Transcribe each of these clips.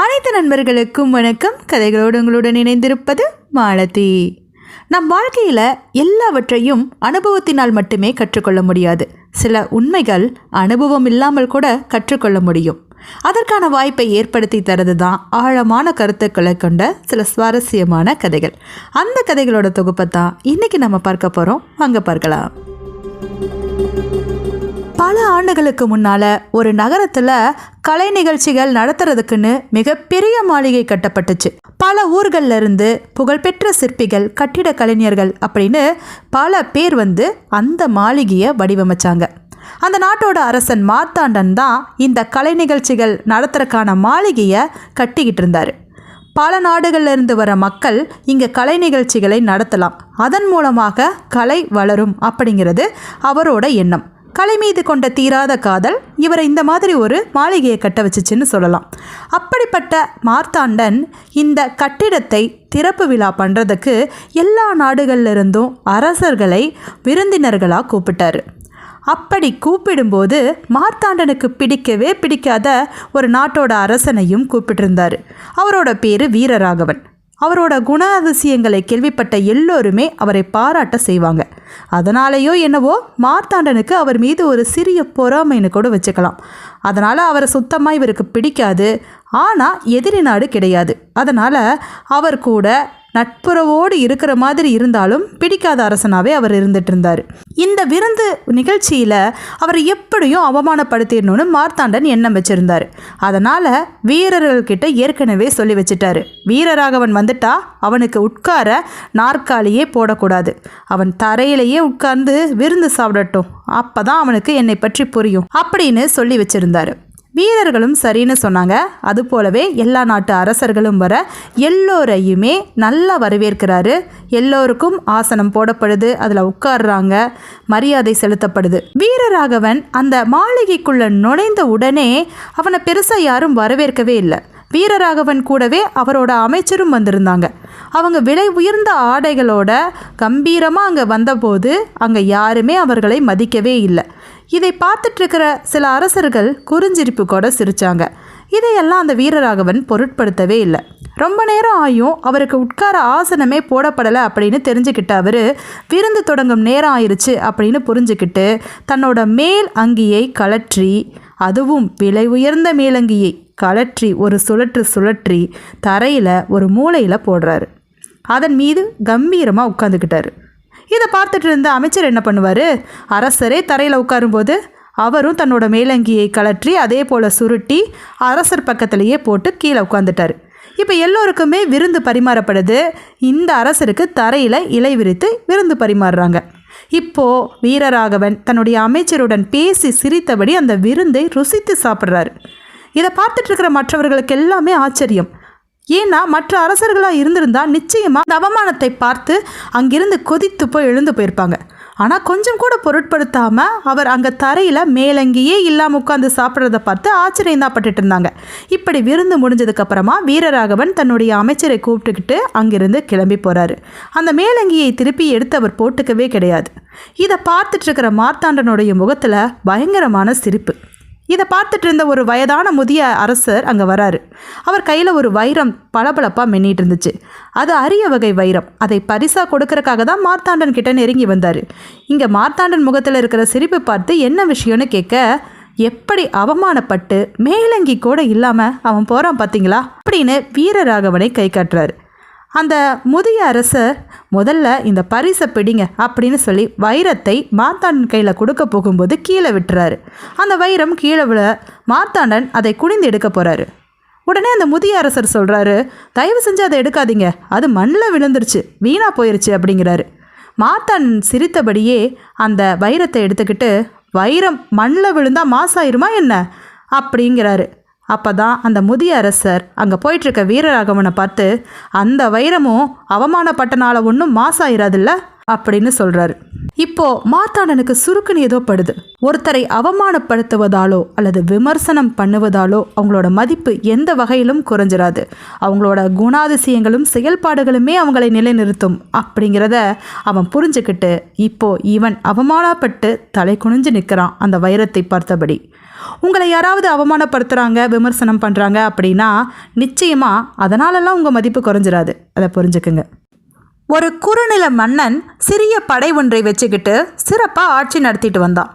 அனைத்து நண்பர்களுக்கும் வணக்கம். கதைகளோடு உங்களுடன் இணைந்திருப்பது மாலதி. நம் வாழ்க்கையில் எல்லாவற்றையும் அனுபவத்தினால் மட்டுமே கற்றுக்கொள்ள முடியாது. சில உண்மைகள் அனுபவம் இல்லாமல் கூட கற்றுக்கொள்ள முடியும். அதற்கான வாய்ப்பை ஏற்படுத்தி தரது தான் ஆழமான கருத்துக்களை கொண்ட சில சுவாரஸ்யமான கதைகள். அந்த கதைகளோட தொகுப்பை தான் இன்றைக்கி நம்ம பார்க்க போகிறோம் அங்கே பார்க்கலாம். பல ஆண்டுகளுக்கு முன்னால ஒரு நகரத்துல கலை நிகழ்ச்சிகள் நடத்துறதுக்குன்னு மிகப்பெரிய மாளிகை கட்டப்பட்டுச்சு. பல ஊர்கள்ல இருந்து புகழ்பெற்ற சிற்பிகள் கட்டிட கலைஞர்கள் அப்படின்னு பல பேர் வந்து அந்த மாளிகையை வடிவமைச்சாங்க. அந்த நாட்டோட அரசன் மார்த்தாண்டன் தான் இந்த கலை நிகழ்ச்சிகள் நடத்துறக்கான மாளிகையை கட்டிக்கிட்டு இருந்தார். பல நாடுகள்ல இருந்து வர மக்கள் இங்கே கலை நிகழ்ச்சிகளை நடத்தலாம். அதன் மூலமாக கலை வளரும் அப்படிங்கிறது அவரோட எண்ணம். கலை மீது கொண்ட தீராத காதல் இவரை இந்த மாதிரி ஒரு மாளிகையை கட்ட வச்சுச்சுன்னு சொல்லலாம். அப்படிப்பட்ட மார்த்தாண்டன் இந்த கட்டிடத்தை திறப்பு விழா பண்ணுறதுக்கு எல்லா நாடுகள்ல இருந்தும் அரசர்களை விருந்தினர்களாக கூப்பிட்டாரு. அப்படி கூப்பிடும்போது மார்த்தாண்டனுக்கு பிடிக்கவே பிடிக்காத ஒரு நாட்டோட அரசனையும் கூப்பிட்டிருந்தார். அவரோட பேர் வீரராகவன். அவரோட குணாதிசயங்களை கேள்விப்பட்ட எல்லோருமே அவரை பாராட்ட செய்வாங்க. அதனாலேயோ என்னவோ மார்த்தாண்டனுக்கு அவர் மீது ஒரு சிறிய பொறாமைன்னு கூட வச்சுக்கலாம். அதனால் அவரை சுத்தமாக இவருக்கு பிடிக்காது. ஆனால் எதிரி நாடு கிடையாது. அதனால் அவர் கூட நட்புறவோடு இருக்கிற மாதிரி இருந்தாலும் பிடிக்காத அரசனாகவே அவர் இருந்துட்டு இருந்தார். இந்த விருந்து நிகழ்ச்சியில் அவரை எப்படியும் அவமானப்படுத்திடணும்னு மார்த்தாண்டன் எண்ணம் வச்சிருந்தார். அதனால் வீரர்கள்கிட்ட ஏற்கனவே சொல்லி வச்சுட்டாரு. வீரராகவன் வந்துட்டா அவனுக்கு உட்கார நாற்காலியே போடக்கூடாது. அவன் தரையிலேயே உட்கார்ந்து விருந்து சாப்பிடட்டும். அப்பதான் அவனுக்கு என்னை பற்றி புரியும் அப்படின்னு சொல்லி வச்சிருந்தாரு. வீரர்களும் சரின்னு சொன்னாங்க. அது போலவே எல்லா நாட்டு அரசர்களும் வர எல்லோரையுமே நல்லா வரவேற்கிறாரு. எல்லோருக்கும் ஆசனம் போடப்படுது அதில் உட்கார்றாங்க மரியாதை செலுத்தப்படுது. வீரராகவன் அந்த மாளிகைக்குள்ள நுழைந்த உடனே அவனை பெருசாக யாரும் வரவேற்கவே இல்லை. வீரராகவன் கூடவே அவரோட அமைச்சரும் வந்திருந்தாங்க. அவங்க விலை உயர்ந்த ஆடைகளோட கம்பீரமாக அங்கே வந்தபோது அங்கே யாருமே அவர்களை மதிக்கவே இல்லை. இதை பார்த்துட்ருக்கிற சில அரசர்கள் குறிஞ்சிரிப்பு கூட சிரித்தாங்க இதையெல்லாம் அந்த வீரராகவன் பொருட்படுத்தவே இல்லை. ரொம்ப நேரம் ஆயும் அவருக்கு உட்கார ஆசனமே போடப்படலை அப்படின்னு தெரிஞ்சுக்கிட்ட அவர் விருந்து தொடங்கும் நேரம் ஆயிடுச்சு அப்படின்னு புரிஞ்சுக்கிட்டு தன்னோட மேல் அங்கியை கலற்றி அதுவும் விலை உயர்ந்த மேலங்கியை கலற்றி ஒரு சுழற்று சுழற்றி தரையில் ஒரு மூலையில் போடுறாரு. அதன் மீது கம்பீரமாக உட்காந்துக்கிட்டாரு இதை பார்த்துட்டு இருந்த அமைச்சர் என்ன பண்ணுவார்? அரசரே தரையில் உட்காரும்போது அவரும் தன்னோட மேலங்கியை கலற்றி அதே போல் சுருட்டி அரசர் பக்கத்திலேயே போட்டு கீழே உட்காந்துட்டார் இப்போ எல்லோருக்குமே விருந்து பரிமாறப்படுது. இந்த அரசருக்கு தரையில் இலை விரித்து விருந்து பரிமாறுறாங்க. இப்போது வீரராகவன் தன்னுடைய அமைச்சருடன் பேசி சிரித்தபடி அந்த விருந்தை ருசித்து சாப்பிட்றாரு. இதை பார்த்துட்டு இருக்கிற மற்றவர்களுக்கு எல்லாமே ஆச்சரியம். ஏன்னா மற்ற அரசர்களாக இருந்திருந்தா நிச்சயமாக இந்த அவமானத்தை பார்த்து அங்கிருந்து கொதித்து போய் எழுந்து போயிருப்பாங்க. ஆனால் கொஞ்சம் கூட பொருட்படுத்தாமல் அவர் அங்கே தரையில் மேலங்கியே இல்லாமல் உட்காந்து சாப்பிட்றத பார்த்து ஆச்சரியம் தான் பட்டுட்டு இருந்தாங்க. இப்படி விருந்து முடிஞ்சதுக்கப்புறமா வீரராகவன் தன்னுடைய அமைச்சரை கூப்பிட்டுக்கிட்டு அங்கிருந்து கிளம்பி போகிறாரு அந்த மேலங்கியை திருப்பி எடுத்து அவர் போட்டுக்கவே கிடையாது. இதை பார்த்துட்டு இருக்கிற மார்த்தாண்டனுடைய முகத்தில் பயங்கரமான சிரிப்பு. இதை பார்த்துட்டு இருந்த ஒரு வயதான முதிய அரசர் அங்கே வராரு. அவர் கையில் ஒரு வைரம் பளபளப்பாக மென்னிட்டு இருந்துச்சு. அது அரிய வகை வைரம். அதை பரிசாக கொடுக்கறக்காக தான் மார்த்தாண்டன் கிட்ட நெருங்கி வந்தார். இங்கே மார்த்தாண்டன் முகத்தில் இருக்கிற சிரிப்பு பார்த்து என்ன விஷயம்னு கேட்க எப்படி அவமானப்பட்டு மேலங்கி கூட இல்லாமல் அவன் போகிறான் பார்த்தீங்களா அப்படின்னு வீரராகவனை கை காட்டுறாரு. அந்த முதிய அரசர் முதல்ல இந்த பரிசை பிடிங்க அப்படின்னு சொல்லி வைரத்தை மார்த்தாண்டன் கையில் கொடுக்க போகும்போது கீழே விட்டுறாரு. அந்த வைரம் கீழே விழ மார்த்தாண்டன் அதை குனிந்து எடுக்க போகிறாரு உடனே அந்த முதிய அரசர் சொல்கிறாரு தயவு செஞ்சு அதை எடுக்காதீங்க. அது மண்ணில் விழுந்துருச்சு. வீணாக போயிருச்சு அப்படிங்கிறாரு. மார்த்தாண்டன் சிரித்தபடியே அந்த வைரத்தை எடுத்துக்கிட்டு வைரம் மண்ணில் விழுந்தால் மாசாயிருமா என்ன? அப்படிங்கிறாரு. அப்போ தான் அந்த முதிய அரசர் அங்கே போயிட்டுருக்க வீரராகவனை பார்த்து அந்த வைரமும் அவமானப்பட்டனால ஒன்றும் மாசாயிராதில்ல? அப்படின்னு சொல்கிறாரு இப்போ மாத்தாண்டனுக்கு சுருக்குன்னு ஏதோ படுது. ஒருத்தரை அவமானப்படுத்துவதாலோ அல்லது விமர்சனம் பண்ணுவதாலோ அவங்களோட மதிப்பு எந்த வகையிலும் குறைஞ்சிராது. அவங்களோட குணாதிசயங்களும் செயல்பாடுகளுமே அவங்களை நிலைநிறுத்தும் அப்படிங்கிறத அவன் புரிஞ்சுக்கிட்டு இப்போ இவன் அவமானப்பட்டு தலை குனிஞ்சு நிற்கிறான் அந்த வைரத்தை பார்த்தபடி. உங்களை யாராவது அவமானப்படுத்துகிறாங்க விமர்சனம் பண்ணுறாங்க அப்படின்னா நிச்சயமாக அதனாலலாம் உங்கள் மதிப்பு குறைஞ்சிடாது அதை புரிஞ்சுக்குங்க. ஒரு குறுநில மன்னன் சிறிய படை ஒன்றை வச்சுக்கிட்டு சிறப்பாக ஆட்சி நடத்திட்டு வந்தான்.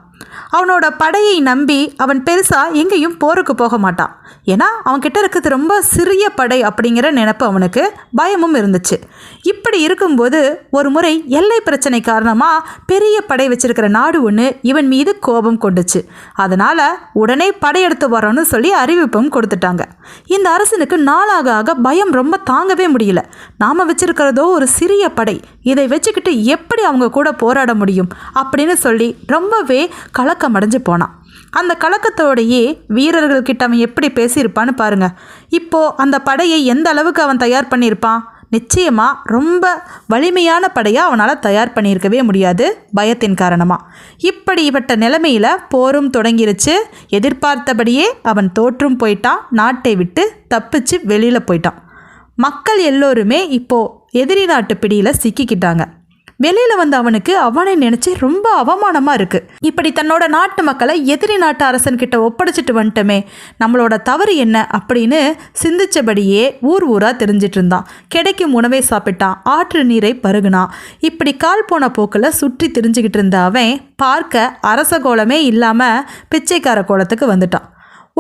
அவனோட படையை நம்பி அவன் பெருசாக எங்கேயும் போருக்கு போக மாட்டான். ஏன்னா அவன்கிட்ட இருக்கிறது ரொம்ப சிறிய படை அப்படிங்கிற நினப்பு அவனுக்கு பயமும் இருந்துச்சு. இப்படி இருக்கும்போது ஒரு முறை எல்லை பிரச்சனை காரணமாக பெரிய படை வச்சிருக்கிற நாடு ஒன்று இவன் மீது கோபம் கொண்டுச்சு. அதனால் உடனே படையெடுத்து வரோன்னு சொல்லி அறிவிப்பும் கொடுத்துட்டாங்க. இந்த அரசனுக்கு நாளாக ஆக பயம் ரொம்ப தாங்கவே முடியல. நாம் வச்சிருக்கிறதோ ஒரு சிறிய படை. இதை வச்சுக்கிட்டு எப்படி அவங்க கூட போராட முடியும் அப்படின்னு சொல்லி ரொம்பவே கலக்கம் அடைஞ்சு போனான். அந்த கலக்கத்தோடையே வீரர்கள்கிட்ட அவன் எப்படி பேசியிருப்பான்னு பாருங்க. இப்போ அந்த படையை எந்த அளவுக்கு அவன் தயார் பண்ணியிருப்பான்? நிச்சயமாக ரொம்ப வலிமையான படையாக அவனால் தயார் பண்ணியிருக்கவே முடியாது பயத்தின் காரணமாக இப்படிப்பட்ட நிலைமையில் போரும் தொடங்கிருச்சு. எதிர்பார்த்தபடியே அவன் தோற்றும் போயிட்டான். நாட்டை விட்டு தப்பிச்சு வெளியில் போயிட்டான். மக்கள் எல்லோருமே இப்போது எதிரி நாட்டு பிடியில் சிக்கிக்கிட்டாங்க. வெளியில் வந்த அவனுக்கு அவனை நினச்சி ரொம்ப அவமானமாக இருக்குது இப்படி தன்னோட நாட்டு மக்களை எதிரி நாட்டு அரசன்கிட்ட ஒப்படைச்சிட்டு வந்துட்டோமே நம்மளோட தவறு என்ன அப்படின்னு சிந்திச்சபடியே ஊர் ஊராக தெரிஞ்சிட்டு இருந்தான். கிடைக்கும் உணவை சாப்பிட்டான் ஆற்று நீரை பருகுனான். இப்படி கால் போன போக்கில் சுற்றி தெரிஞ்சுக்கிட்டு இருந்த அவன் பார்க்க அரச கோலமே இல்லாமல் பிச்சைக்கார கோலத்துக்கு வந்துட்டான்.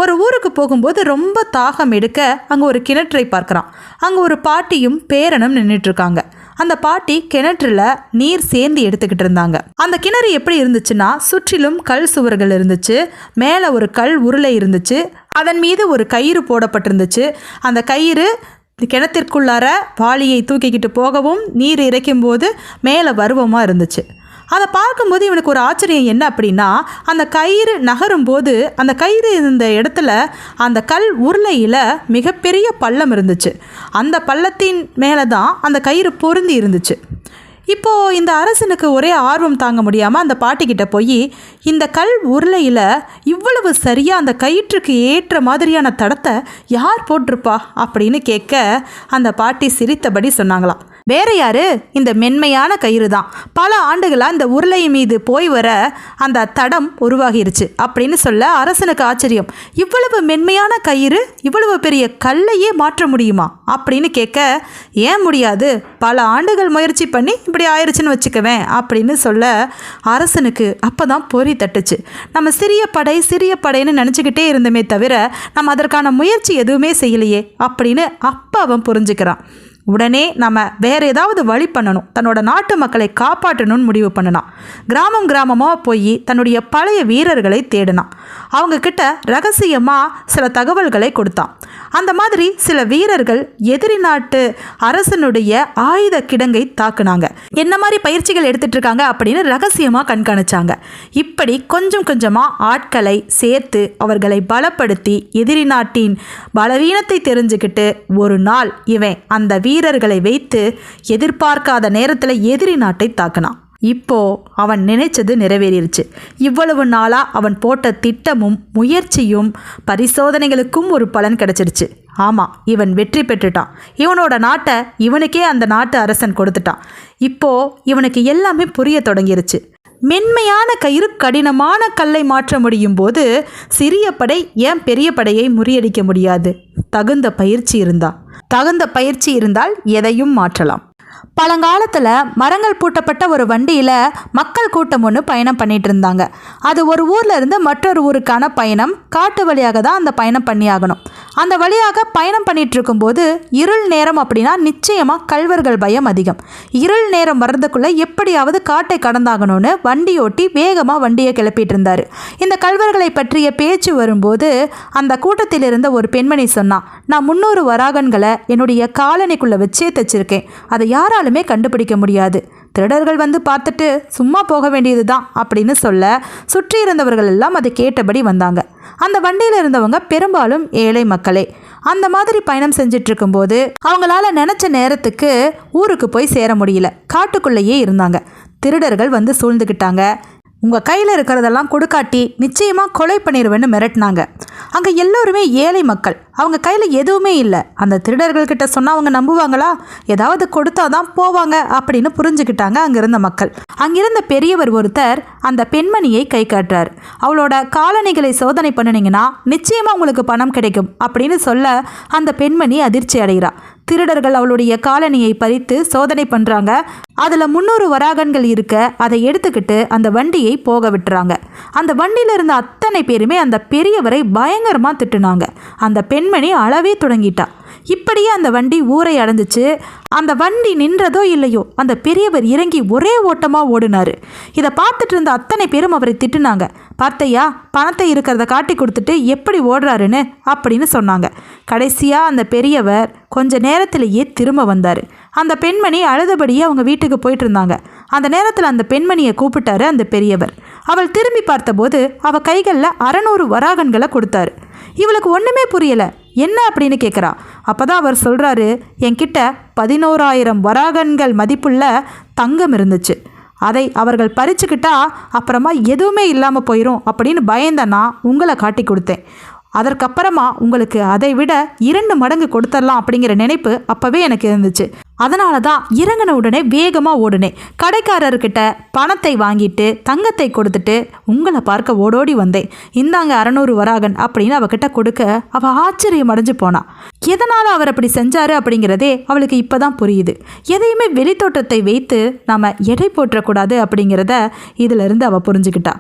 ஒரு ஊருக்கு போகும்போது ரொம்ப தாகம் எடுக்க அங்கே ஒரு கிணற்றை பார்க்குறான். அங்கே ஒரு பாட்டியும் பேரனும் நின்றுட்டு இருக்காங்க. அந்த பாட்டி கிணற்றுல நீர் சேர்ந்து எடுத்துக்கிட்டு இருந்தாங்க. அந்த கிணறு எப்படி இருந்துச்சுன்னா சுற்றிலும் கல் சுவர்கள் இருந்துச்சு மேலே ஒரு கல் உருளை இருந்துச்சு அதன் மீது ஒரு கயிறு போடப்பட்டிருந்துச்சு. அந்த கயிறு கிணத்திற்குள்ளார வாளியை தூக்கிக்கிட்டு போகவும் நீர் இறைக்கும்போது மேலே பருவமாக இருந்துச்சு. அதை பார்க்கும்போது இவனுக்கு ஒரு ஆச்சரியம் என்ன அப்படின்னா அந்த கயிறு நகரும் போது அந்த கயிறு இருந்த இடத்துல அந்த கல் உருளையில் மிகப்பெரிய பள்ளம் இருந்துச்சு. அந்த பள்ளத்தின் மேலே தான் அந்த கயிறு பொருந்தி இருந்துச்சு. இப்போது இந்த அரசனுக்கு ஒரே ஆர்வம் தாங்க முடியாமல் அந்த பாட்டிக்கிட்ட போய் இந்த கல் உருளையில் இவ்வளவு சரியாக அந்த கயிற்றுக்கு ஏற்ற மாதிரியான தடத்தை யார் போட்டிருப்பா அப்படின்னு கேட்க அந்த பாட்டி சிரித்தபடி சொன்னாங்களாம். வேற யாரு? இந்த மென்மையான கயிறு தான் பல ஆண்டுகளாக இந்த உருளை மீது போய் வர அந்த தடம் உருவாகிருச்சு அப்படின்னு சொல்ல அரசனுக்கு ஆச்சரியம். இவ்வளவு மென்மையான கயிறு இவ்வளவு பெரிய கல்லையே மாற்ற முடியுமா? அப்படின்னு கேட்க ஏன் முடியாது? பல ஆண்டுகள் முயற்சி பண்ணி இப்படி ஆயிடுச்சுன்னு வச்சுக்கவேன் அப்படின்னு சொல்ல அரசனுக்கு அப்போ தான் பொறி தட்டுச்சு. நம்ம சிறிய படை சிறிய படைன்னு நினச்சிக்கிட்டே இருந்தோமே தவிர நம்ம அதற்கான முயற்சி எதுவுமே செய்யலையே அப்படின்னு அப்போ அவன் புரிஞ்சுக்கிறான். உடனே நம்ம வேற ஏதாவது வழி பண்ணணும். தன்னோட நாட்டு மக்களை காப்பாற்றணும்னு முடிவு பண்ணினான். கிராமம் கிராமமாக போய் தன்னுடைய பழைய வீரர்களை தேடினான். அவங்க கிட்ட ரகசியமாக சில தகவல்களை கொடுத்தான். அந்த மாதிரி சில வீரர்கள் எதிரி நாட்டு அரசனுடைய ஆயுத கிடங்கை தாக்குனாங்க. என்ன மாதிரி பயிற்சிகள் எடுத்துட்டு இருக்காங்க அப்படின்னு ரகசியமாக கண்காணிச்சாங்க. இப்படி கொஞ்சம் கொஞ்சமாக ஆட்களை சேர்த்து அவர்களை பலப்படுத்தி எதிரி நாட்டின் பலவீனத்தை தெரிஞ்சுக்கிட்டு ஒரு நாள் இவன் அந்த வீரர்களை வைத்து எதிர்பார்க்காத நேரத்தில் எதிரி நாட்டை தாக்கினான். இப்போ அவன் நினைச்சது நிறைவேறிடுச்சு இவ்வளவு நாளாக அவன் போட்ட திட்டமும் முயற்சியும் பரிசோதனைகளுக்கும் ஒரு பலன் கிடைச்சிருச்சு. ஆமாம் இவன் வெற்றி பெற்றுட்டான். இவனோட நாட்டை இவனுக்கே அந்த நாட்டு அரசன் கொடுத்துட்டான். இப்போ இவனுக்கு எல்லாமே புரிய தொடங்கிருச்சு. மென்மையான கயிறு கடினமான கல்லை மாற்ற முடியும் போது சிறிய படை ஏன் பெரிய படையை முறியடிக்க முடியாது? தகுந்த பயிற்சி இருந்தா தகுந்த பயிற்சி இருந்தால் எதையும் மாற்றலாம். பழங்காலத்தில் மரங்கள் பூட்டப்பட்ட ஒரு வண்டியில் மக்கள் கூட்டம் ஒன்று பயணம் பண்ணிட்டு இருந்தாங்க. அது ஒரு ஊர்ல இருந்து மற்றொரு ஊருக்கான பயணம் காட்டு வழியாக தான் அந்த பயணம் பண்ணியாகணும். அந்த வழியாக பயணம் பண்ணிட்டு இருக்கும்போது இருள் நேரம் அப்படின்னா நிச்சயமாக கல்வர்கள் பயம் அதிகம். இருள் நேரம் வர்றதுக்குள்ளே எப்படியாவது காட்டை கடந்தாகணும்னு வண்டியோட்டி வேகமாக வண்டியை கிளப்பிட்டு இருந்தார் இந்த கல்வர்களை பற்றிய பேச்சு வரும்போது அந்த கூட்டத்தில் இருந்த ஒரு பெண்மணி சொன்னா நான் முன்னூறு வராகன்களை என்னுடைய காலனிக்குள்ளே வச்சே தைச்சிருக்கேன். அதை யாராலுமே கண்டுபிடிக்க முடியாது. திருடர்கள் வந்து பார்த்துட்டு சும்மா போக வேண்டியது தான் அப்படின்னு சொல்ல சுற்றி இருந்தவர்கள் எல்லாம் அதை கேட்டபடி வந்தாங்க. அந்த வண்டியில் இருந்தவங்க பெரும்பாலும் ஏழை மக்களே. அந்த மாதிரி பயணம் செஞ்சுட்டு இருக்கும்போது அவங்களால நினச்ச நேரத்துக்கு ஊருக்கு போய் சேர முடியல. காட்டுக்குள்ளேயே இருந்தாங்க. திருடர்கள் வந்து சூழ்ந்துக்கிட்டாங்க உங்கள் கையில் இருக்கிறதெல்லாம் கொடுக்காட்டி நிச்சயமாக கொலை பண்ணிடுவேன்னு மிரட்டினாங்க. அங்கே எல்லோருமே ஏழை மக்கள். அவங்க கையில் எதுவுமே இல்லை. அந்த திருடர்கள்கிட்ட சொன்னால் அவங்க நம்புவாங்களா? ஏதாவது கொடுத்தா தான் போவாங்க அப்படின்னு புரிஞ்சுக்கிட்டாங்க அங்கிருந்த மக்கள். அங்கிருந்த பெரியவர் ஒருத்தர் அந்த பெண்மணியை கை காட்டுறார். அவளோட காலணிகளை சோதனை பண்ணினீங்கன்னா நிச்சயமாக உங்களுக்கு பணம் கிடைக்கும் அப்படின்னு சொல்ல அந்த பெண்மணி அதிர்ச்சி அடைகிறா. திருடர்கள் அவளுடைய காலணியை பறித்து சோதனை பண்ணுறாங்க அதில் முந்நூறு வராகன்கள் இருக்க அதை எடுத்துக்கிட்டு அந்த வண்டியை போக விட்டுறாங்க. அந்த வண்டியில் இருந்த அத்தனை பேருமே அந்த பெரியவரை பயங்கரமாக திட்டுனாங்க. அந்த பெண்மணி அளவே தொடங்கிட்டா. இப்படியே அந்த வண்டி ஊரை அடைஞ்சிச்சு. அந்த வண்டி நின்றதோ இல்லையோ அந்த பெரியவர் இறங்கி ஒரே ஓட்டமாக ஓடினார். இதை பார்த்துட்டு இருந்த அத்தனை பேரும் அவரை திட்டுனாங்க. பார்த்தையா பணத்தை இருக்கிறத காட்டி கொடுத்துட்டு எப்படி ஓடுறாருன்னு அப்படின்னு சொன்னாங்க. கடைசியாக அந்த பெரியவர் கொஞ்ச நேரத்திலேயே திரும்ப வந்தார். அந்த பெண்மணி அழுதபடியே அவங்க வீட்டுக்கு போயிட்டு இருந்தாங்க. அந்த நேரத்தில் அந்த பெண்மணியை கூப்பிட்டாரு அந்த பெரியவர். அவள் திரும்பி பார்த்தபோது அவள் கைகளில் அறநூறு வராகன்களை கொடுத்தாரு. இவளுக்கு ஒன்றுமே புரியலை. என்ன அப்படின்னு கேட்குறா அப்போ தான் அவர் சொல்கிறாரு என்கிட்ட பதினோராயிரம் வராகன்கள் மதிப்புள்ள தங்கம் இருந்துச்சு. அதை அவர்கள் பறிச்சுக்கிட்டா அப்புறமா எதுவுமே இல்லாமல் போயிடும் அப்படின்னு பயந்தனா உங்களை காட்டி கொடுத்தேன். அதற்கப்புறமா உங்களுக்கு அதை விட இரண்டு மடங்கு கொடுத்துடலாம் அப்படிங்கிற நினைப்பு அப்போவே எனக்கு இருந்துச்சு. அதனால தான் இறங்கின உடனே வேகமாக ஓடுனேன் கடைக்காரர்கிட்ட பணத்தை வாங்கிட்டு தங்கத்தை கொடுத்துட்டு உங்களை பார்க்க ஓடோடி வந்தேன். இந்தாங்க அறநூறு வராகன் அப்படின்னு அவகிட்ட கொடுக்க அவள் ஆச்சரியம் அடைஞ்சு போனான் எதனால் அவர் அப்படி செஞ்சாரு அப்படிங்கிறதே அவளுக்கு இப்போதான் புரியுது. எதையுமே வெளித்தோட்டத்தை வைத்து நாம் எடை போற்றக்கூடாது அப்படிங்கிறத இதிலிருந்து அவள் புரிஞ்சுக்கிட்டா.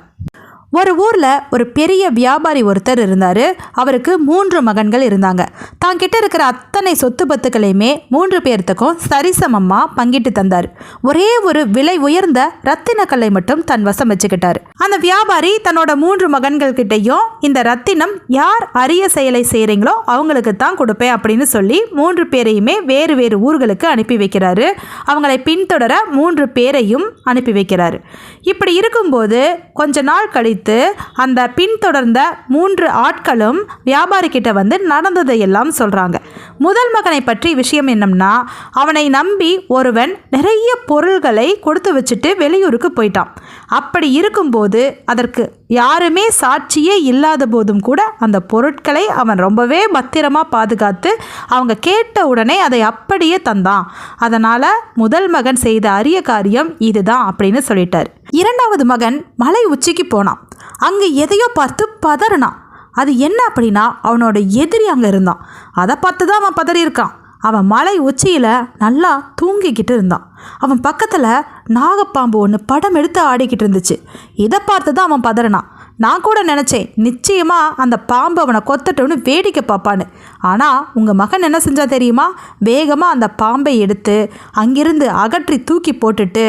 ஒரு ஊரில் ஒரு பெரிய வியாபாரி ஒருத்தர் இருந்தார். அவருக்கு மூன்று மகன்கள் இருந்தாங்க. தான் கிட்ட இருக்கிற அத்தனை சொத்து பத்துக்களையுமே மூன்று பேர்த்துக்கும் சரிசமமாக பங்கிட்டு தந்தார். ஒரே ஒரு விலை உயர்ந்த ரத்தினக்கல்லை மட்டும் தன் வசம் வச்சுக்கிட்டார். அந்த வியாபாரி தன்னோட மூன்று மகன்கள் கிட்டேயும் இந்த ரத்தினம் யார் அரிய செயலை செய்கிறீங்களோ அவங்களுக்கு தான் கொடுப்பேன் அப்படின்னு சொல்லி மூன்று பேரையுமே வேறு வேறு ஊர்களுக்கு அனுப்பி வைக்கிறாரு. அவங்களை பின்தொடர மூன்று பேரையும் அனுப்பி வைக்கிறாரு. இப்படி இருக்கும்போது கொஞ்ச நாள் கழித்து அந்த பின்தொடர்ந்த மூன்று ஆட்களும் வியாபாரிக்கிட்ட வந்து நடந்ததை எல்லாம் சொல்கிறாங்க முதல் மகனை பற்றி விஷயம் என்னம்னா அவனை நம்பி ஒருவன் நிறைய பொருள்களை கொடுத்து வச்சுட்டு வெளியூருக்கு போயிட்டான். அப்படி இருக்கும்போது அதற்கு யாருமே சாட்சியே இல்லாத போதும் கூட அந்த பொருட்களை அவன் ரொம்பவே பத்திரமாக பாதுகாத்து அவங்க கேட்ட உடனே அதை அப்படியே தந்தான். அதனால் முதல் மகன் செய்த அரிய காரியம் இதுதான் அப்படின்னு சொல்லிட்டார். இரண்டாவது மகன் மலை உச்சிக்கு போனான். அங்கே எதையோ பார்த்து பதறினான். அது என்ன அப்படின்னா அவனோட எதிரி அங்கே இருந்தான். அதை பார்த்து தான் அவன் பதறியிருக்கான். அவன் மலை உச்சியில் நல்லா தூங்கிக்கிட்டு இருந்தான். அவன் பக்கத்தில் நாகப்பாம்பு ஒன்று படம் எடுத்து ஆடிக்கிட்டு இருந்துச்சு. இதை பார்த்து தான் அவன் பதறினான். நான் கூட நினச்சேன் நிச்சயமாக அந்த பாம்பு அவனை கொத்தட்டோன்னு வேடிக்கை பார்ப்பான்னு. ஆனால் உங்கள் மகன் என்ன செஞ்சா தெரியுமா? வேகமாக அந்த பாம்பை எடுத்து அங்கிருந்து அகற்றி தூக்கி போட்டுட்டு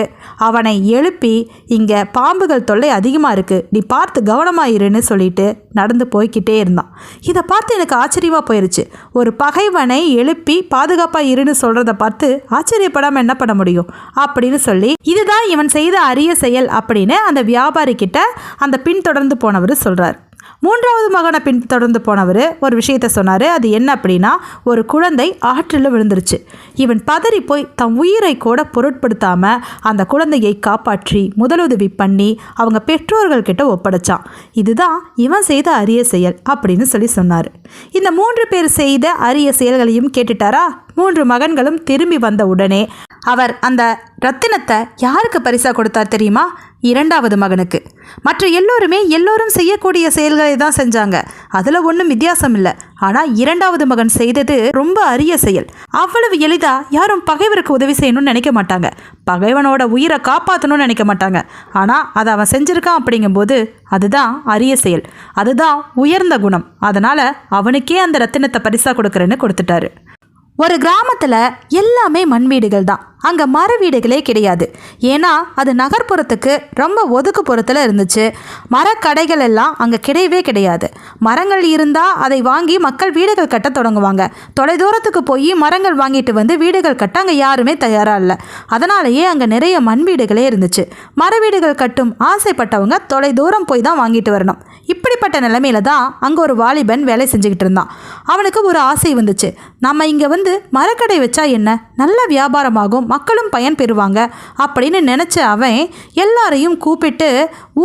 அவனை எழுப்பி இங்கே பாம்புகள் தொல்லை அதிகமாக இருக்குது நீ பார்த்து கவனமாக இருன்னு சொல்லிட்டு நடந்து போய்க்கிட்டே இருந்தான். இதை பார்த்து எனக்கு ஆச்சரியமாக போயிடுச்சு ஒரு பகைவனை எழுப்பி பாதுகாப்பாக இருன்னு சொல்கிறத பார்த்து ஆச்சரியப்படாமல் என்ன பண்ண முடியும்? அப்படின்னு சொல்லி இதுதான் இவன் செய்த அரிய செயல் அப்படின்னு அந்த வியாபாரி கிட்ட அந்த பின்தொடர்ந்து போனவர் சொல்கிறார் மூன்றாவது மகனை பின்தொடர்ந்து போனவர் ஒரு விஷயத்த சொன்னார். அது என்ன அப்படின்னா ஒரு குழந்தை ஆற்றில் விழுந்துருச்சு. இவன் பதறி போய் தம் உயிரை கூட பொருட்படுத்தாமல் அந்த குழந்தையை காப்பாற்றி முதலுதவி பண்ணி அவங்க பெற்றோர்கள் கிட்ட ஒப்படைச்சான். இதுதான் இவன் செய்த அரிய செயல் அப்படின்னு சொல்லி சொன்னார். இந்த மூன்று பேர் செய்த அரிய செயல்களையும் கேட்டுட்டாரா? மூன்று மகன்களும் திரும்பி வந்த உடனே அவர் அந்த ரத்தினத்தை யாருக்கு பரிசா கொடுத்தார் தெரியுமா? இரண்டாவது மகனுக்கு. மற்ற எல்லோருமே எல்லோரும் செய்யக்கூடிய செயல்களை தான் செஞ்சாங்க. அதில் ஒன்றும் வித்தியாசம் இல்லை. ஆனால் இரண்டாவது மகன் செய்தது ரொம்ப அரிய செயல். அவ்வளவு எளிதாக யாரும் பகைவருக்கு உதவி செய்யணும்னு நினைக்க மாட்டாங்க. பகைவனோட உயிரை காப்பாற்றணும்னு நினைக்க மாட்டாங்க. ஆனால் அதை அவன் செஞ்சுருக்கான் அப்படிங்கும்போது அதுதான் அரிய செயல். அதுதான் உயர்ந்த குணம். அதனால் அவனுக்கே அந்த ரத்தினத்தை பரிசாக கொடுக்குறேன்னு கொடுத்துட்டாரு. ஒரு கிராமத்தில் எல்லாமே மண் வீடுகள் தான் அங்கே மர வீடுகளே கிடையாது. ஏன்னா அது நகர்ப்புறத்துக்கு ரொம்ப ஒதுக்குப்புறத்தில் இருந்துச்சு. மரக்கடைகள் எல்லாம் அங்கே கிடையவே கிடையாது. மரங்கள் இருந்தால் அதை வாங்கி மக்கள் வீடுகள் கட்ட தொடங்குவாங்க. தொலைதூரத்துக்கு போய் மரங்கள் வாங்கிட்டு வந்து வீடுகள் கட்ட அங்கே யாருமே தயாராக இல்லை. அதனாலேயே அங்கே நிறைய மண் வீடுகளே இருந்துச்சு. மர வீடுகள் கட்டும் ஆசைப்பட்டவங்க தொலைதூரம் போய் தான் வாங்கிட்டு வரணும். இப்படிப்பட்ட நிலைமையில தான் அங்கே ஒரு வாலிபன் வேலை செஞ்சுக்கிட்டு இருந்தான். அவனுக்கு ஒரு ஆசை வந்துச்சு. நம்ம இங்கே வந்து மரக்கடை வச்சா என்ன? நல்ல வியாபாரமாகும் மக்களும் பயன் பெறுவாங்க அப்படின்னு நினச்ச அவன் எல்லாரையும் கூப்பிட்டு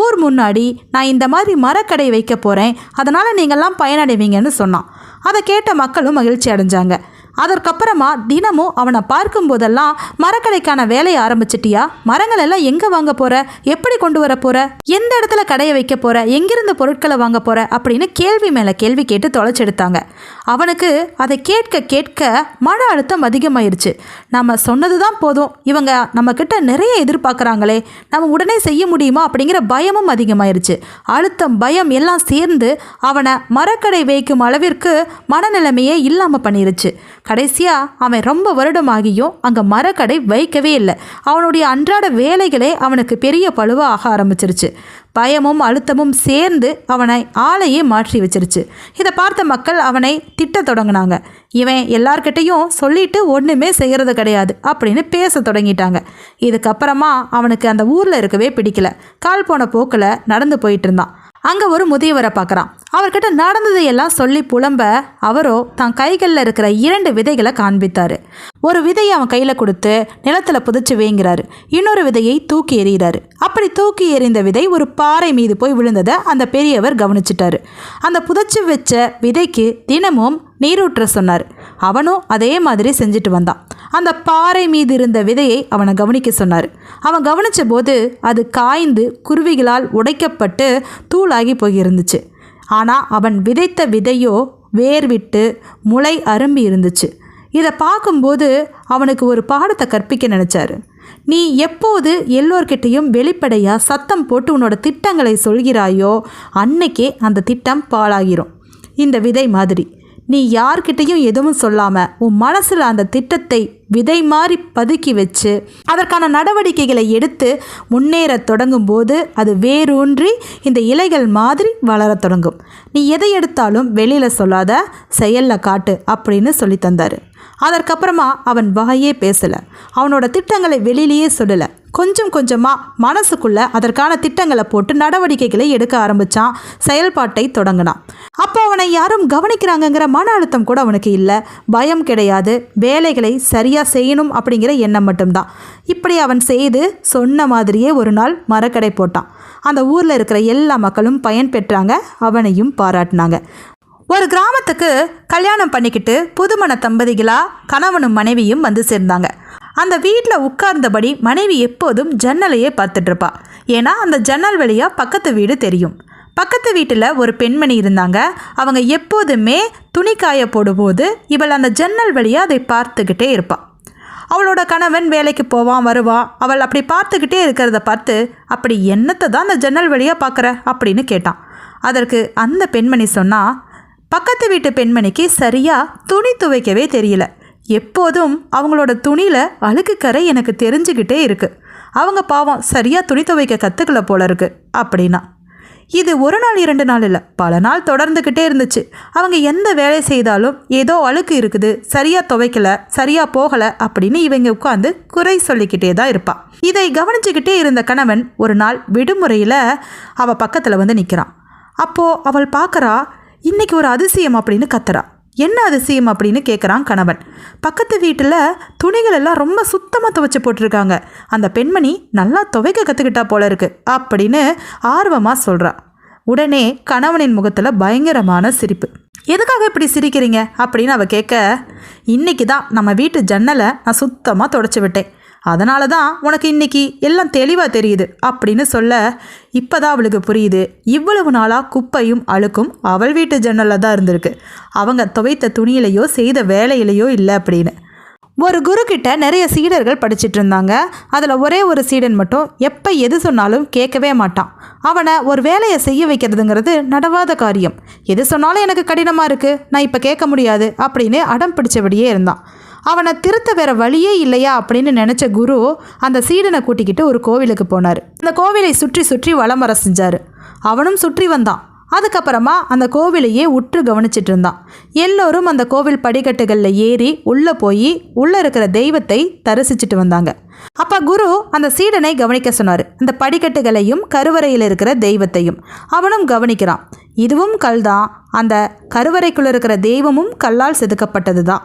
ஊர் முன்னாடி நான் இந்த மாதிரி மரக்கடை வைக்க போகிறேன் அதனால் நீங்கள்லாம் பயனடைவீங்கன்னு சொன்னான். அதை கேட்ட மக்களும் மகிழ்ச்சி அடைஞ்சாங்க. அதற்கப்புறமா தினமும் அவனை பார்க்கும் போதெல்லாம் மரக்கடைக்கான வேலையை ஆரம்பிச்சிட்டியா? மரங்கள் எல்லாம் எங்கே வாங்க போற எப்படி கொண்டு வர போற எந்த இடத்துல கடையை வைக்க போற எங்கிருந்து பொருட்களை வாங்க போற அப்படின்னு கேள்வி மேலே கேள்வி கேட்டு தொலைச்செடுத்தாங்க. அவனுக்கு அதை கேட்க கேட்க மன அழுத்தம் அதிகமாயிருச்சு. நம்ம சொன்னது தான் போதும். இவங்க நம்ம கிட்ட நிறைய எதிர்பார்க்குறாங்களே. நம்ம உடனே செய்ய முடியுமா? அப்படிங்கிற பயமும் அதிகமாயிருச்சு. அழுத்தம் பயம் எல்லாம் சேர்ந்து அவனை மரக்கடை வைக்கும் அளவிற்கு மனநிலைமையே இல்லாமல் பண்ணிருச்சு. கடைசியாக அவன் ரொம்ப வருடமாகியும் அங்கே மரக்கடை வைக்கவே இல்லை. அவனுடைய அன்றாட வேலைகளே அவனுக்கு பெரிய பழுவாக ஆக ஆரம்பிச்சிருச்சு. பயமும் அழுத்தமும் சேர்ந்து அவனை ஆளையே மாற்றி வச்சிருச்சு. இதை பார்த்த மக்கள் அவனை திட்ட தொடங்கினாங்க. இவன் எல்லார்கிட்டையும் சொல்லிட்டு ஒன்றுமே செய்கிறது கிடையாது அப்படின்னு பேச தொடங்கிட்டாங்க. இதுக்கப்புறமா அவனுக்கு அந்த ஊரில் இருக்கவே பிடிக்கல. கால் போன போக்கில் நடந்து போயிட்டு இருந்தான். அங்கே ஒரு முதியவரை பார்க்குறான் அவர்கிட்ட நடந்ததையெல்லாம் சொல்லி புலம்ப அவரோ தான் கைகளில் இருக்கிற இரண்டு விதைகளை காண்பித்தார். ஒரு விதையை அவன் கையில் கொடுத்து நிலத்தில் புதைச்சு வேங்கிறாரு. இன்னொரு விதையை தூக்கி எறிகிறாரு. அப்படி தூக்கி எறிந்த விதை ஒரு பாறை மீது போய் விழுந்ததை அந்த பெரியவர் கவனிச்சிட்டாரு. அந்த புதைச்சு வச்ச விதைக்கு தினமும் நீரூற்ற சொன்னார். அவனும் அதே மாதிரி செஞ்சுட்டு வந்தான். அந்த பாறை மீது இருந்த விதையை அவனை கவனிக்க சொன்னார். அவன் கவனித்த போது அது காய்ந்து குருவிகளால் உடைக்கப்பட்டு தூளாகி போயிருந்துச்சு. ஆனால் அவன் விதைத்த விதையோ வேர் விட்டு முளை அரும்பி இருந்துச்சு. இதை பார்க்கும்போது அவனுக்கு ஒரு பாடத்தை கற்பிக்க நினச்சாரு. நீ எப்போது எல்லோர்கிட்டையும் வெளிப்படையாக சத்தம் போட்டு உன்னோட திட்டங்களை சொல்கிறாயோ அன்னைக்கே அந்த திட்டம் பாழாகிரும் இந்த விதை மாதிரி. நீ யார்கிட்டையும் எதுவும் சொல்லாமல் உன் மனசில் அந்த திட்டத்தை விதை மாதிரி பதுக்கி வச்சு அதற்கான நடவடிக்கைகளை எடுத்து முன்னேற தொடங்கும் போது அது வேரூன்றி இந்த இலைகள் மாதிரி வளரத் தொடங்கும். நீ எதை எடுத்தாலும் வெளியில் சொல்லாத செயலில் காட்டு அப்படின்னு சொல்லி தந்தார். அதற்கப்புறமா அவன் வகையே பேசலை. அவனோட திட்டங்களை வெளியிலேயே சொல்லலை. கொஞ்சம் கொஞ்சமாக மனசுக்குள்ளே அதற்கான திட்டங்களை போட்டு நடவடிக்கைகளை எடுக்க ஆரம்பித்தான் செயல்பாட்டை தொடங்கினான். அப்போ அவனை யாரும் கவனிக்கிறாங்கங்கிற மன அழுத்தம் கூட அவனுக்கு இல்லை. பயம் கிடையாது. வேலைகளை சரியாக செய்யணும் அப்படிங்கிற எண்ணம் மட்டும்தான். இப்படி அவன் செய்து சொன்ன மாதிரியே ஒரு நாள் மரக்கடை போட்டான். அந்த ஊரில் இருக்கிற எல்லா மக்களும் பயன் பெற்றாங்க. அவனையும் பாராட்டினாங்க. ஒரு கிராமத்துக்கு கல்யாணம் பண்ணிக்கிட்டு புதுமண தம்பதிகளாக கணவனும் மனைவியும் வந்து சேர்ந்தாங்க. அந்த வீட்டில் உட்கார்ந்தபடி மனைவி எப்போதும் ஜன்னலையே பார்த்துட்ருப்பா ஏன்னா அந்த ஜன்னல் வழியாக பக்கத்து வீடு தெரியும். பக்கத்து வீட்டில் ஒரு பெண்மணி இருந்தாங்க. அவங்க எப்போதுமே துணி காய போடும்போது இவள் அந்த ஜன்னல் வழியாக அதை பார்த்துக்கிட்டே இருப்பாள் அவளோட கணவன் வேலைக்கு போவான் வருவான். அவள் அப்படி பார்த்துக்கிட்டே இருக்கிறத பார்த்து அப்படி என்னத்தை தான் அந்த ஜன்னல் வழியாக பார்க்குற? அப்படின்னு கேட்டான். அதற்கு அந்த பெண்மணி சொன்னால் பக்கத்து வீட்டு பெண்மணிக்கு சரியாக துணி துவைக்கவே தெரியல. எப்போதும் அவங்களோட துணியில் அழுக்கு கரை எனக்கு தெரிஞ்சுக்கிட்டே இருக்கு. அவங்க பாவம் சரியாக துணி துவைக்க கற்றுக்கல போல இருக்கு அப்படின்னா. இது ஒரு நாள் இரண்டு நாள் இல்லை பல நாள் தொடர்ந்துக்கிட்டே இருந்துச்சு. அவங்க எந்த வேலை செய்தாலும் ஏதோ அழுக்கு இருக்குது சரியாக துவைக்கல சரியாக போகலை அப்படின்னு இவங்க உட்காந்து குறை சொல்லிக்கிட்டே தான் இருப்பாள் இதை கவனிச்சுக்கிட்டே இருந்த கணவன் ஒரு நாள் விடுமுறையில் அவள் பக்கத்தில் வந்து நிற்கிறான் அப்போது அவள் பார்க்குறா இன்னைக்கு ஒரு அதிசயம் அப்படின்னு கத்துறா. என்ன அதிசயம் அப்படின்னு கேட்குறான் கணவன். பக்கத்து வீட்டில் துணிகள் எல்லாம் ரொம்ப சுத்தமாக துவைச்சு போட்டிருக்காங்க. அந்த பெண்மணி நல்லா துவைக்க கற்றுக்கிட்டா போல இருக்கு அப்படின்னு ஆர்வமாக சொல்கிறா உடனே கணவனின் முகத்தில் பயங்கரமான சிரிப்பு. எதுக்காக இப்படி சிரிக்கிறீங்க? அப்படின்னு அவள் கேட்க இன்னைக்கு தான் நம்ம வீட்டு ஜன்னலை நான் சுத்தமாக தொடச்சி விட்டேன். அதனால தான் உனக்கு இன்னைக்கு எல்லாம் தெளிவாக தெரியுது அப்படின்னு சொல்ல இப்போதான் அவளுக்கு புரியுது. இவ்வளவு நாளாக குப்பையும் அழுக்கும் அவள் வீட்டு ஜன்னலில் தான் இருந்திருக்கு. அவங்க துவைத்த துணியிலையோ செய்த வேலையிலையோ இல்லை அப்படின்னு. ஒரு குரு நிறைய சீடர்கள் படிச்சுட்டு இருந்தாங்க. அதில் ஒரே ஒரு சீடன் மட்டும் எப்போ எது சொன்னாலும் கேட்கவே மாட்டான். அவனை ஒரு வேலையை செய்ய வைக்கிறதுங்கிறது நடவாத காரியம். எது சொன்னாலும் எனக்கு கடினமாக இருக்குது நான் இப்போ கேட்க முடியாது அப்படின்னு அடம் பிடிச்சபடியே இருந்தான். அவனை திருத்த வேற வழியே இல்லையா அப்படின்னு நினச்ச குரு அந்த சீடனை கூட்டிக்கிட்டு ஒரு கோவிலுக்கு போனார். அந்த கோவிலை சுற்றி சுற்றி வலம் வர செஞ்சார். அவனும் சுற்றி வந்தான். அதுக்கப்புறமா அந்த கோவிலையே உற்று கவனிச்சிட்டு இருந்தான். எல்லோரும் அந்த கோவில் படிக்கட்டுகளில் ஏறி உள்ளே போய் உள்ளே இருக்கிற தெய்வத்தை தரிசிச்சிட்டு வந்தாங்க. அப்போ குரு அந்த சீடனை கவனிக்க சொன்னார். இந்த படிக்கட்டுகளையும் கருவறையில் இருக்கிற தெய்வத்தையும். அவனும் கவனிக்கிறான். இதுவும் கல் தான் அந்த கருவறைக்குள்ள இருக்கிற தெய்வமும் கல்லால் செதுக்கப்பட்டது தான்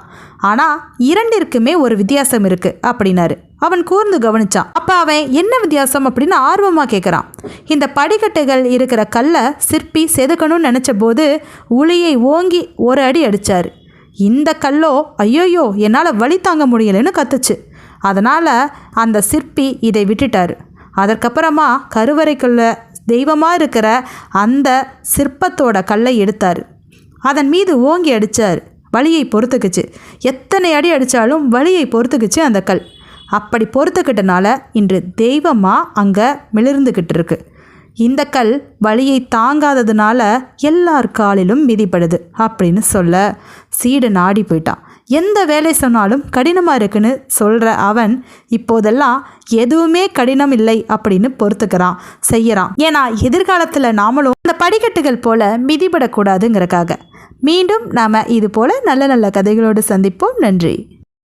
ஆனால் இரண்டிற்குமே ஒரு வித்தியாசம் இருக்குது அப்படின்னாரு. அவன் கூர்ந்து கவனிச்சான். அப்போ அவன் என்ன வித்தியாசம் அப்படின்னு ஆர்வமாக கேட்குறான் இந்த படிக்கட்டுகள் இருக்கிற கல்லை சிற்பி செதுக்கணும்னு நினச்ச போது உளியை ஓங்கி ஒரு அடி அடித்தார் இந்த கல்லோ ஐயோயோ என்னால் வழி தாங்க முடியலைன்னு கத்துச்சு. அதனால் அந்த சிற்பி இதை விட்டுட்டார். அதற்கப்புறமா கருவறைக்குள்ள தெய்வமாக இருக்கிற அந்த சிற்பத்தோட கல்லை எடுத்தார். அதன் மீது ஓங்கி அடித்தார் வலியை பொறுத்துக்குச்சு. எத்தனை அடி அடித்தாலும் வலியை பொறுத்துக்குச்சு அந்த கல். அப்படி பொறுத்துக்கிட்டனால இன்று தெய்வமாக அங்கே மிளிர்ந்துக்கிட்டு இருக்கு இந்த கல் வலியை தாங்காததுனால எல்லார் காலிலும் மிதிப்படுது அப்படின்னு சொல்ல சீடு நாடி போயிட்டான். எந்த வேலை சொன்னாலும் கடினமாக இருக்குன்னு சொல்கிற அவன் இப்போதெல்லாம் எதுவுமே கடினம் இல்லை அப்படின்னு பொறுத்துக்கிறான் செய்கிறான் ஏன்னா எதிர்காலத்தில் நாமளும் இந்த படிக்கட்டுகள் போல மிதிபடக்கூடாதுங்கிறக்காக. மீண்டும் நாம் இது போல் நல்ல நல்ல கதைகளோடு சந்திப்போம். நன்றி.